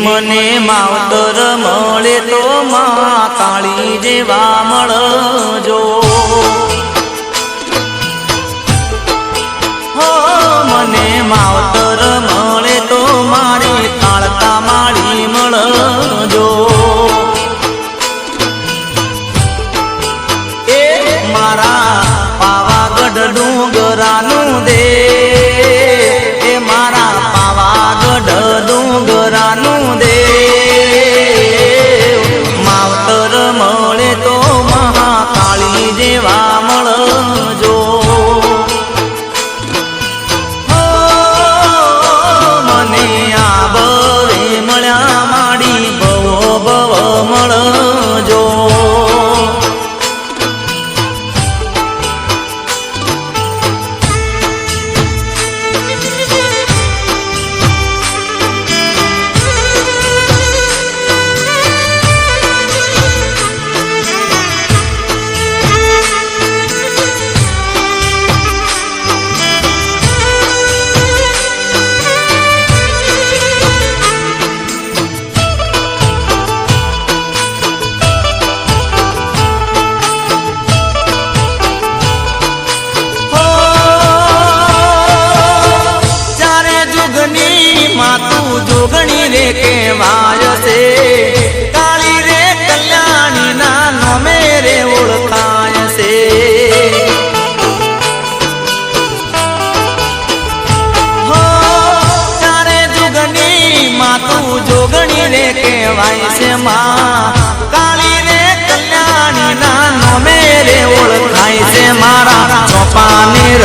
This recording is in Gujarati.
મને માવતર મળે તો મા કાળી જેવા મળજો જુગની માતું જોગણી રે કેવાય છે. કાળી રે કલ્યાણી ના નમે રે ઓળખાય છે. હો, તારે જોગણી માં તું જોગણી રે કેવાય છે માં. કાળી રે કલ્યાણી ના નમે રે ઓળખાય છે મારા ચોપાની ર